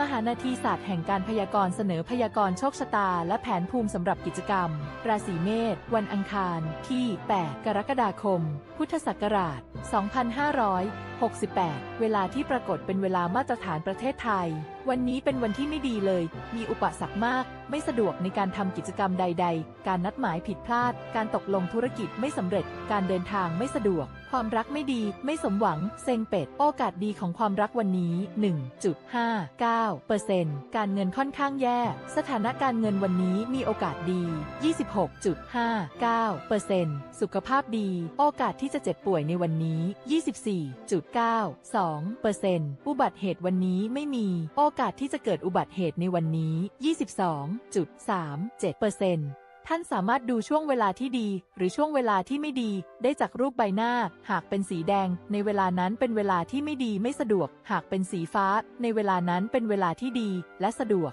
มหานาทีศาสตร์แห่งการพยากรณ์เสนอพยากรณ์โชคชะตา และแผนภูมิสำหรับกิจกรรม ราศีเมษวันอังคารที่ 8 กรกฎาคม พุทธศักราช 2500 68 เวลาที่ปรากฏเป็นเวลามาตรฐานประเทศไทย วันนี้เป็นวันที่ไม่ดีเลย มีอุปสรรคมาก ไม่สะดวกในการทำกิจกรรมใด ๆ การนัดหมายผิดพลาด การตกลงธุรกิจไม่สำเร็จ การเดินทางไม่สะดวก ความรักไม่ดี ไม่สมหวัง เซ็งเป็ด โอกาสดีของความรักวันนี้ 1.59%การเงินค่อนข้างแย่ สถานะการเงินวันนี้มีโอกาสดี 26.59%สุขภาพดี โอกาสที่จะเจ็บป่วยในวันนี้24.92%อุบัติเหตุวันนี้ไม่มี โอกาสที่จะเกิดอุบัติเหตุในวันนี้ 22.37%ท่านสามารถดูช่วงเวลาที่ดี หรือช่วงเวลาที่ไม่ดี ได้จากรูปใบหน้า หากเป็นสีแดง ในเวลานั้นเป็นเวลาที่ไม่ดีไม่สะดวก หากเป็นสีฟ้า ในเวลานั้นเป็นเวลาที่ดี และสะดวก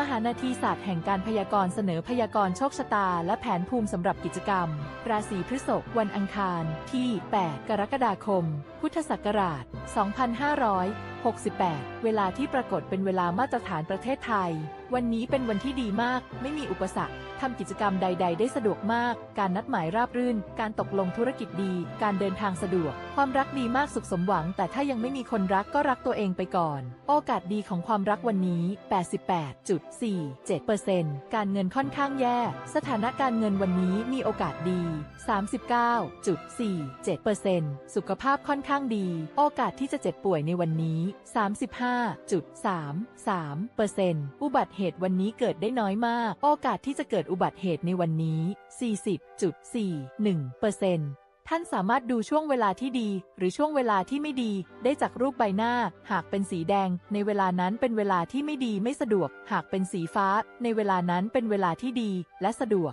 มหานาทีศาสตร์แห่งการพยากรณ์เสนอพยากรณ์โชคชะตา และแผนภูมิสำหรับกิจกรรม ราศีพฤษภวันอังคาร ที่ 8 กรกฎาคม พุทธศักราช 2568 เวลาที่ปรากฏเป็นเวลามาตรฐานประเทศไทย วันนี้เป็นวันที่ดีมาก ไม่มีอุปสรรค ทำกิจกรรมใด ๆ ได้สะดวกมาก การนัดหมายราบรื่น การตกลงธุรกิจดี การเดินทางสะดวก ความรักดีมากสุขสมหวัง แต่ถ้ายังไม่มีคนรักก็รักตัวเองไปก่อน โอกาสดีของความรักวันนี้ 88.47%การเงินค่อนข้างแย่ สถานะการเงินวันนี้มีโอกาสดี 39.47%สุขภาพค่อนข้างดี โอกาสที่จะเจ็บป่วยในวันนี้ 35.33%อุบัติเหตุวันนี้เกิดได้น้อยมาก โอกาสที่จะเกิดอุบัติเหตุในวันนี้ 40.41%ท่านสามารถดูช่วงเวลาที่ดี หรือช่วงเวลาที่ไม่ดี ได้จากรูปใบหน้า หากเป็นสีแดง ในเวลานั้นเป็นเวลาที่ไม่ดีไม่สะดวก หากเป็นสีฟ้า ในเวลานั้นเป็นเวลาที่ดี และสะดวก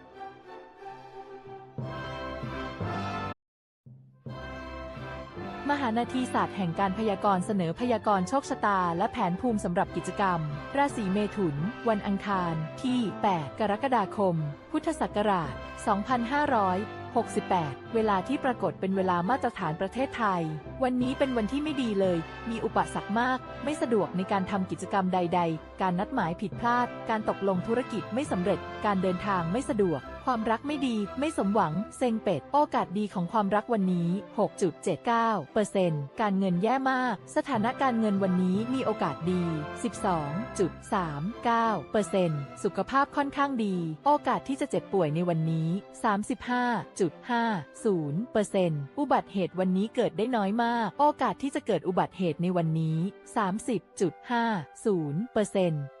หานาทีศาสตร์แห่งการพยากรณ์เสนอพยากรณ์โชคชะตา และแผนภูมิสำหรับกิจกรรม ราศีเมถุน วันอังคาร ที่ 8 กรกฎาคม พุทธศักราช 2568 เวลาที่ปรากฏเป็นเวลามาตรฐานประเทศไทย วันนี้เป็นวันที่ไม่ดีเลย มีอุปสรรคมาก ไม่สะดวกในการทำกิจกรรมใด ๆ การนัดหมายผิดพลาด การตกลงธุรกิจไม่สำเร็จ การเดินทางไม่สะดวก ความรักไม่ดี ไม่สมหวัง เซ็งเป็ด โอกาสดีของความรักวันนี้ 6.79%การเงินแย่มาก สถานะการเงินวันนี้มีโอกาสดี 12.39%สุขภาพค่อนข้างดี โอกาสที่จะเจ็บป่วยในวันนี้ 35.50%อุบัติเหตุวันนี้เกิดได้น้อยมาก โอกาสที่จะเกิดอุบัติเหตุในวันนี้ 30.50%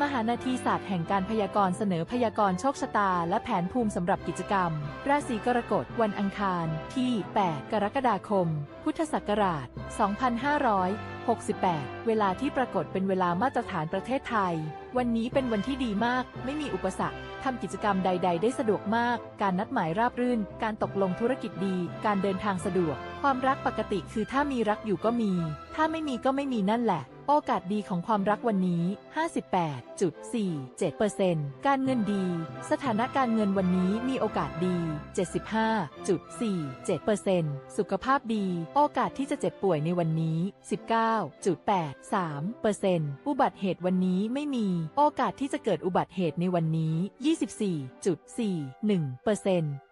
มหานาทีศาสตร์แห่งการพยากรณ์เสนอพยากรณ์โชคชะตา และแผนภูมิสำหรับกิจกรรม ราศีกรกฎวันอังคาร ที่ 8 กรกฎาคม พุทธศักราช 2568 เวลาที่ปรากฏเป็นเวลามาตรฐานประเทศไทย วันนี้เป็นวันที่ดีมาก ไม่มีอุปสรรคทำกิจกรรมใด ๆ ได้สะดวกมาก การนัดหมายราบรื่น การตกลงธุรกิจดี การเดินทางสะดวก ความรักปกติคือถ้ามีรักอยู่ก็มี ถ้าไม่มีก็ไม่มีนั่นแหละโอกาสดีของความรักวันนี้ 58.47%การเงินดี สถานะการเงินวันนี้มีโอกาสดี 75.47%สุขภาพดี โอกาสที่จะเจ็บป่วยในวันนี้ 19.83%อุบัติเหตุวันนี้ไม่มี โอกาสที่จะเกิดอุบัติเหตุในวันนี้ 24.41%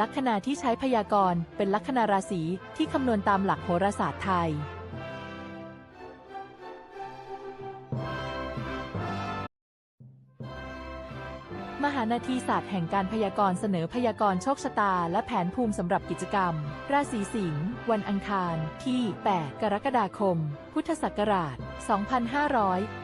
ลัคนาที่ใช้พยากรณ์เป็นลัคนาราศีที่คำนวณตามหลักโหราศาสตร์ไทย มหานาทีศาสตร์แห่งการพยากรณ์เสนอพยากรณ์โชคชะตา และแผนภูมิสำหรับกิจกรรม ราศีสิงห์วันอังคารที่ 8 กรกฎาคม พุทธศักราช 2500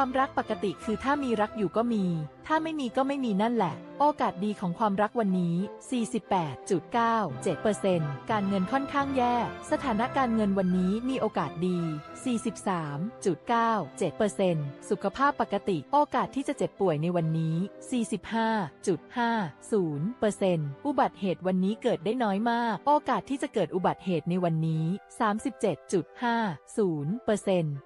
ความรักปกติคือถ้ามีรักอยู่ก็มี ถ้าไม่มีก็ไม่มีนั่นแหละ โอกาสดีของความรักวันนี้ 48.97%การเงินค่อนข้างแย่ สถานะการเงินวันนี้มีโอกาสดี 43.97%สุขภาพปกติ โอกาสที่จะเจ็บป่วยในวันนี้ 45.50%อุบัติเหตุวันนี้เกิดได้น้อยมาก โอกาสที่จะเกิดอุบัติเหตุในวันนี้ 37.50%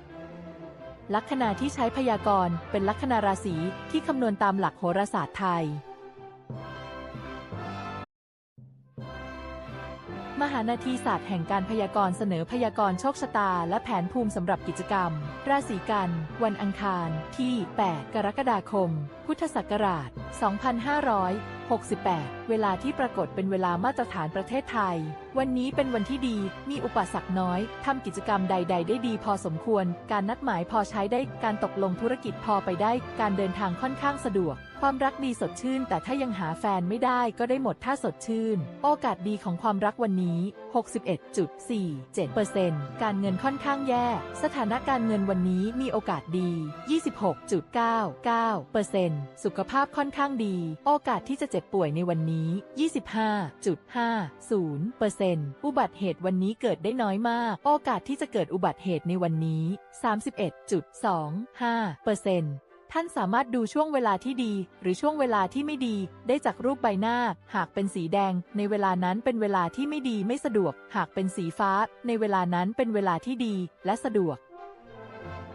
ลัคนาที่ใช้พยากรณ์เป็นลัคนาราศีที่คำนวณตามหลักโหราศาสตร์ไทย มหานาทีศาสตร์แห่งการพยากรณ์เสนอพยากรณ์โชคชะตา และแผนภูมิสำหรับกิจกรรม ราศีกัน วันอังคารที่ 8 กรกฎาคมพุทธศักราช 2568 เวลาที่ปรากฏเป็นเวลามาตรฐานประเทศไทย วันนี้เป็นวันที่ดี มีอุปสรรคน้อย ทำกิจกรรมใด ๆ ได้ดีพอสมควร การนัดหมายพอใช้ได้ การตกลงธุรกิจพอไปได้ การเดินทางค่อนข้างสะดวก ความรักดีสดชื่น แต่ถ้ายังหาแฟนไม่ได้ก็ได้หมดถ้าสดชื่น โอกาสดีของความรักวันนี้ 61.47%การเงินค่อนข้างแย่ สถานการณ์เงินวันนี้มีโอกาสดี 26.99%สุขภาพค่อนข้างดี โอกาสที่จะเจ็บป่วยในวันนี้ 25.50%อุบัติเหตุวันนี้เกิดได้น้อยมาก โอกาสที่จะเกิดอุบัติเหตุในวันนี้ 31.25%ท่านสามารถดูช่วงเวลาที่ดี หรือช่วงเวลาที่ไม่ดี ได้จากรูปใบหน้า หากเป็นสีแดง ในเวลานั้นเป็นเวลาที่ไม่ดีไม่สะดวก หากเป็นสีฟ้า ในเวลานั้นเป็นเวลาที่ดี และสะดวก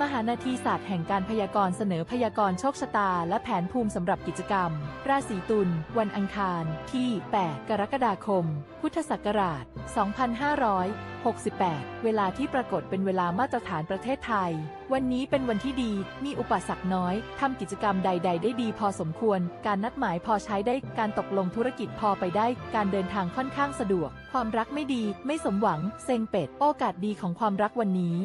มหานาทีศาสตร์แห่งการพยากรณ์เสนอพยากรณ์โชคชะตา และแผนภูมิสำหรับกิจกรรม ราศีตุล วันอังคาร ที่ 8 กรกฎาคม พุทธศักราช 2568 เวลาที่ปรากฏเป็นเวลามาตรฐานประเทศไทย วันนี้เป็นวันที่ดี มีอุปสรรคน้อย ทำกิจกรรมใด ๆ ได้ดีพอสมควร การนัดหมายพอใช้ได้ การตกลงธุรกิจพอไปได้ การเดินทางค่อนข้างสะดวก ความรักไม่ดี ไม่สมหวัง เซ็งเป็ด โอกาสดีของความรักวันนี้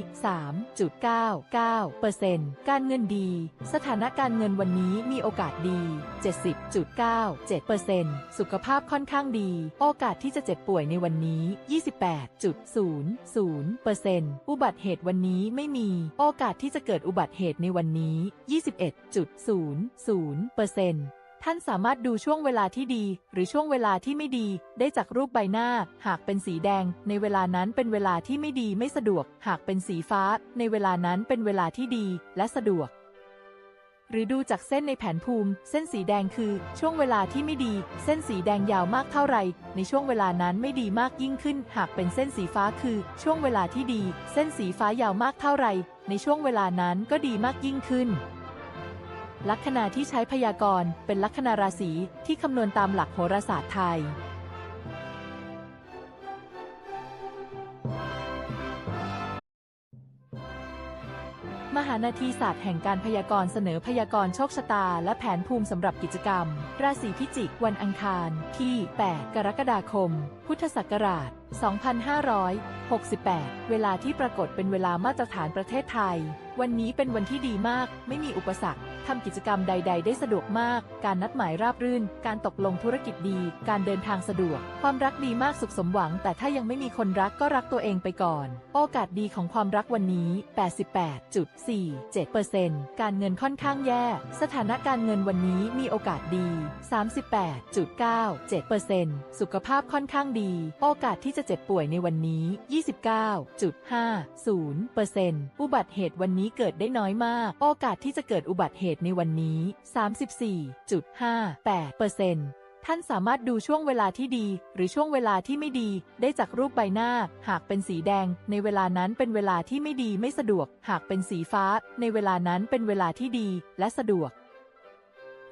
3.99%การเงินดี สถานะการเงินวันนี้มีโอกาสดี 70.97%สุขภาพค่อนข้างดี โอกาสที่จะเจ็บป่วยในวันนี้ 28.00%อุบัติเหตุวันนี้ไม่มี โอกาสที่จะเกิดอุบัติเหตุในวันนี้ 21.00%ทท่านสามารถดูช่วงเวลาที่ดี หรือช่วงเวลาที่ไม่ดี ได้จากรูปใบหน้า หากเป็นสีแดง ในเวลานั้นเป็นเวลาที่ไม่ดีไม่สะดวก หากเป็นสีฟ้า ในเวลานั้นเป็นเวลาที่ดีและสะดวก หรือดูจากเส้นในแผนภูมิ เส้นสีแดงคือ ช่วงเวลาที่ไม่ดี เส้นสีแดงยาวมากเท่าไร ในช่วงเวลานั้นไม่ดีมากยิ่งขึ้น หากเป็นเส้นสีฟ้าคือ ช่วงเวลาที่ดี เส้นสีฟ้ายาวมากเท่าไร ในช่วงเวลานั้นก็ดีมากยิ่งขึ้น ลัคนาที่ใช้พยากรณ์เป็นลัคนาราศีที่คำนวณตามหลักโหราศาสตร์ไทย มหานาทีศาสตร์แห่งการพยากรณ์เสนอพยากรณ์โชคชะตา และแผนภูมิสำหรับกิจกรรม ราศีพิจิกวันอังคารที่ 8 กรกฎาคม พุทธศักราช 2568 เวลาที่ปรากฏเป็นเวลามาตรฐานประเทศไทย วันนี้เป็นวันที่ดีมาก ไม่มีอุปสรรค ทำกิจกรรมใด ๆ ได้สะดวกมาก การนัดหมายราบรื่น การตกลงธุรกิจดี การเดินทางสะดวก ความรักดีมากสุขสมหวัง แต่ถ้ายังไม่มีคนรักก็รักตัวเองไปก่อน โอกาสดีของความรักวันนี้ 88.47%การเงินค่อนข้างแย่ สถานะการเงินวันนี้มีโอกาสดี 38.97%สุขภาพค่อนข้างดี โอกาสที่จะเจ็บป่วยในวันนี้ 29.50%อุบัติเหตุวันนี้เกิดได้น้อยมาก โอกาสที่จะเกิดอุบัติเหตุในวันนี้ 34.58%ท่านสามารถดูช่วงเวลาที่ดี หรือช่วงเวลาที่ไม่ดี ได้จากรูปใบหน้า หากเป็นสีแดง ในเวลานั้นเป็นเวลาที่ไม่ดีไม่สะดวก หากเป็นสีฟ้า ในเวลานั้นเป็นเวลาที่ดี และสะดวก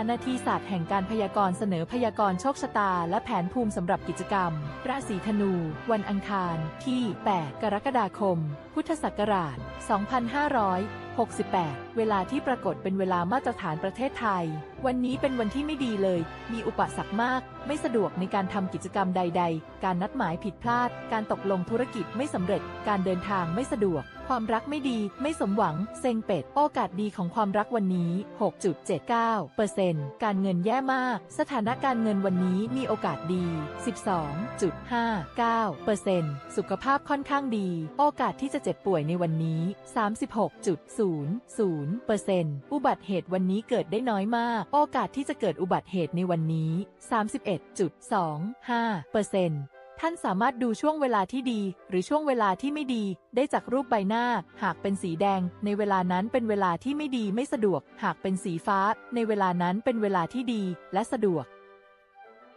านาทีศาสตร์แห่งการพยากรณ์เสนอพยากรณ์โชคชะตา และแผนภูมิสำหรับกิจกรรม ราศีธนู วันอังคารที่ 8 กรกฎาคม พุทธศักราช 2500 68 เวลาที่ปรากฏเป็นเวลามาตรฐานประเทศไทย วันนี้เป็นวันที่ไม่ดีเลย มีอุปสรรคมาก ไม่สะดวกในการทำกิจกรรมใด ๆ การนัดหมายผิดพลาด การตกลงธุรกิจไม่สำเร็จ การเดินทางไม่สะดวก ความรักไม่ดี ไม่สมหวัง เซ็งเป็ด โอกาสดีของความรักวันนี้ 6.79%การเงินแย่มาก สถานการเงินวันนี้มีโอกาสดี 12.59%สุขภาพค่อนข้างดี โอกาสที่จะเจ็บป่วยในวันนี้ 36.00%อุบัติเหตุวันนี้เกิดได้น้อยมาก โอกาสที่จะเกิดอุบัติเหตุในวันนี้ 31.25%ท่านสามารถดูช่วงเวลาที่ดี หรือช่วงเวลาที่ไม่ดี ได้จากรูปใบหน้า หากเป็นสีแดง ในเวลานั้นเป็นเวลาที่ไม่ดีไม่สะดวก หากเป็นสีฟ้า ในเวลานั้นเป็นเวลาที่ดี และสะดวก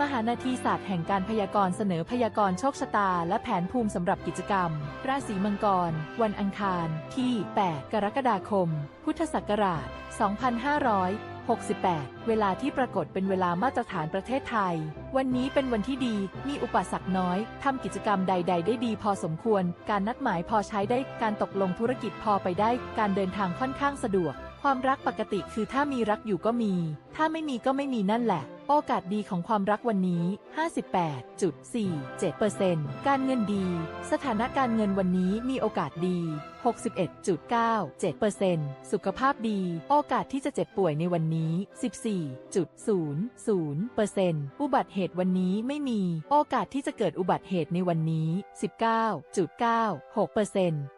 มหานาทีศาสตร์แห่งการพยากรณ์เสนอพยากรณ์โชคชะตา และแผนภูมิสำหรับกิจกรรม ราศีมังกร วันอังคาร ที่ 8 กรกฎาคม พุทธศักราช 2568 เวลาที่ปรากฏเป็นเวลามาตรฐานประเทศไทย วันนี้เป็นวันที่ดี มีอุปสรรคน้อย ทำกิจกรรมใด ๆ ได้ดีพอสมควร การนัดหมายพอใช้ได้ การตกลงธุรกิจพอไปได้ การเดินทางค่อนข้างสะดวก ความรักปกติคือถ้ามีรักอยู่ก็มี ถ้าไม่มีก็ไม่มีนั่นแหละ โอกาสดีของความรักวันนี้ 58.47%การเงินดี สถานะการเงินวันนี้มีโอกาสดี 61.97%สุขภาพดี โอกาสที่จะเจ็บป่วยในวันนี้ 14.00%อุบัติเหตุวันนี้ไม่มี โอกาสที่จะเกิดอุบัติเหตุในวันนี้ 19.96%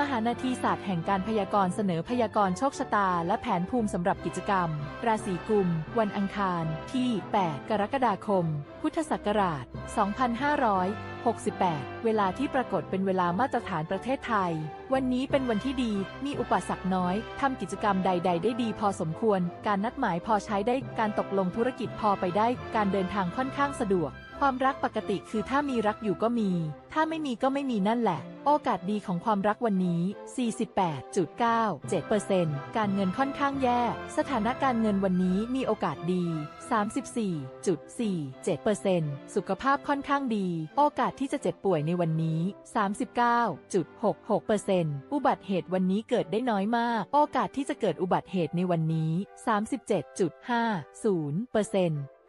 มหานาทีศาสตร์แห่งการพยากรณ์เสนอพยากรณ์โชคชะตา และแผนภูมิสำหรับกิจกรรม ราศีกุม วันอังคารที่ 8 กรกฎาคม พุทธศักราช 2568 เวลาที่ปรากฏเป็นเวลามาตรฐานประเทศไทย วันนี้เป็นวันที่ดี มีอุปสรรคน้อยทำกิจกรรมใด ๆ ได้ดีพอสมควร การนัดหมายพอใช้ได้ การตกลงธุรกิจพอไปได้ การเดินทางค่อนข้างสะดวก ความรักปกติคือถ้ามีรักอยู่ก็มี ถ้าไม่มีก็ไม่มีนั่นแหละ โอกาสดีของความรักวันนี้ 48.97%การเงินค่อนข้างแย่ สถานะการเงินวันนี้มีโอกาสดี 34.47%สุขภาพค่อนข้างดี โอกาสที่จะเจ็บป่วยในวันนี้ 39.66%อุบัติเหตุวันนี้เกิดได้น้อยมาก โอกาสที่จะเกิดอุบัติเหตุในวันนี้ 37.50%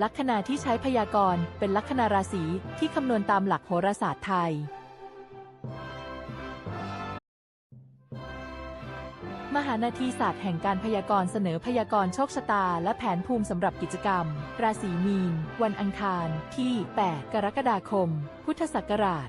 ลัคนาที่ใช้พยากรณ์เป็นลัคนาราศีที่คำนวณตามหลักโหราศาสตร์ไทย มหานาทีศาสตร์แห่งการพยากรณ์เสนอพยากรณ์โชคชะตา และแผนภูมิสำหรับกิจกรรม ราศีมีน วันอังคารที่ 8 กรกฎาคม พุทธศักราช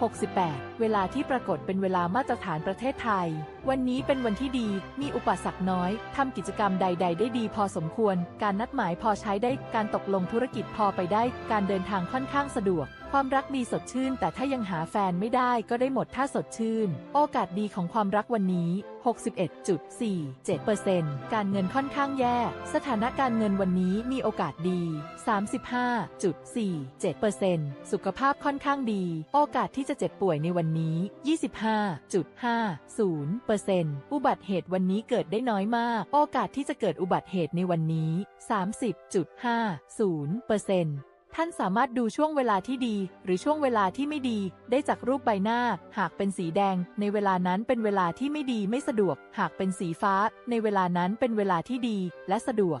2568เวลาที่ปรากฏเป็นเวลามาตรฐานประเทศไทย วันนี้เป็นวันที่ดี มีอุปสรรคน้อย ทำกิจกรรมใด ๆ ได้ดีพอสมควร การนัดหมายพอใช้ได้ การตกลงธุรกิจพอไปได้ การเดินทางค่อนข้างสะดวก ความรักดีสดชื่น แต่ถ้ายังหาแฟนไม่ได้ก็ได้หมดถ้าสดชื่น โอกาสดีของความรักวันนี้ 61.47%การเงินค่อนข้างแย่ สถานะการเงินวันนี้มีโอกาสดี 35.47%สุขภาพค่อนข้างดี โอกาสที่จะเจ็บป่วยในวันนี้ 25.50%อุบัติเหตุวันนี้เกิดได้น้อยมาก โอกาสที่จะเกิดอุบัติเหตุในวันนี้ 30.50%ท่านสามารถดูช่วงเวลาที่ดี หรือช่วงเวลาที่ไม่ดี ได้จากรูปใบหน้า หากเป็นสีแดง ในเวลานั้นเป็นเวลาที่ไม่ดีไม่สะดวก หากเป็นสีฟ้า ในเวลานั้นเป็นเวลาที่ดี และสะดวก